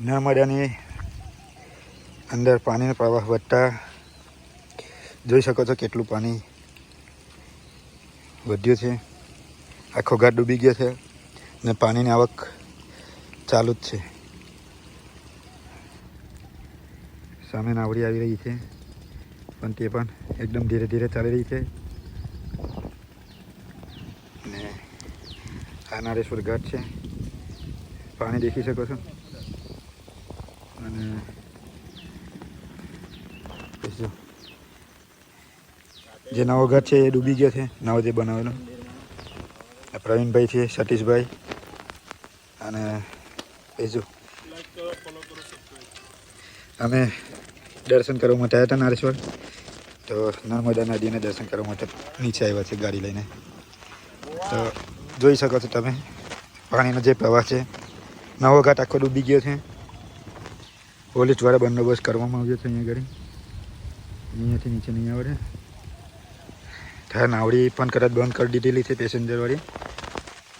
નર્મદાની અંદર પાણીનો પ્રવાહ વધતા જોઈ શકો છો કેટલું પાણી વધ્યું છે આખો ઘાટ ડૂબી ગયો છે ને પાણીની આવક ચાલુ જ છે સામે નાવડી આવી રહી છે પણ તે પણ એકદમ ધીરે ધીરે ચાલી રહી છે ને આ નારેશ્વર ઘાટ છે પાણી દેખી શકો છો અને જે નવો ઘર છે એ ડૂબી ગયો છે નવો જે બનાવેલો પ્રવીણભાઈ છે સતીશભાઈ અને બીજું અમે દર્શન કરવા માટે આવ્યા હતા નારેશ્વર તો નર્મદા નદીને દર્શન કરવા માટે નીચે આવ્યા છે ગાડી લઈને. તો જોઈ શકો છો તમે, પાણીનો જે પ્રવાહ છે, નવો ઘાટ આખો ડૂબી ગયો છે. પોલીસ દ્વારા બંદોબસ્ત કરવામાં આવ્યો છે અહીંયા આગળ. અહીંયાથી નીચે નહીં આવડે. ત્યાં નાવડી પણ કદાચ બંધ કરી દીધેલી છે પેસેન્જરવાળી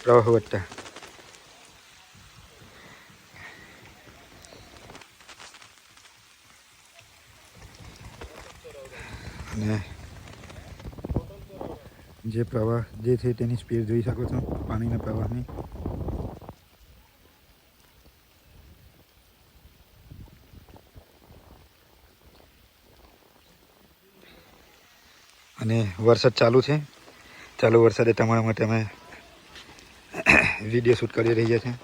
પ્રવાહ વધતા. અને જે પ્રવાહ, જે છે તેની સ્પીડ જોઈ શકો છો, પાણીના પ્રવાહની. અને વરસાદ ચાલુ છે. ચાલુ વરસાદે તમારા માટે અમે વીડિયો શૂટ કરી રહ્યા છીએ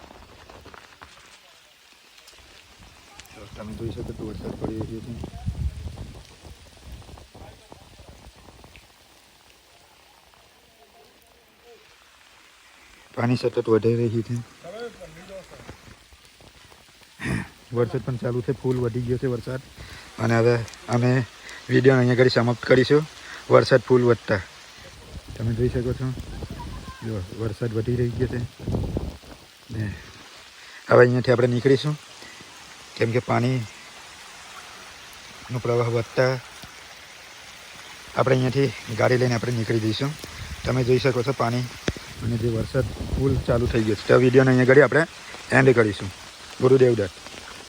તમે જોઈ શકો તો વરસાદ પડી રહ્યો છે. પાણી સતત વધી રહ્યું છે. વરસાદ પણ ચાલુ છે, ફૂલ વધી ગયો છે વરસાદ. અને હવે અમે વીડિયો અહીંયા ઘડી સમાપ્ત કરીશું. વરસાદ ફૂલ વધતા. તમે જોઈ શકો છો. જો વરસાદ વધી રહી ગયો છે. ને હવે અહીંયાથી આપણે નીકળીશું. કેમ કે પાણીનો પ્રવાહ વધતા આપણે અહીંયાથી ગાડી લઈને આપણે નીકળી જઈશું. તમે જોઈ શકો છો પાણી અને જે વરસાદ ફૂલ ચાલુ થઈ ગયો છે. તો વિડીયોને અહીંયા ઘડી આપણે એન્ડ કરીશું. ગુરુદેવ દત્ત.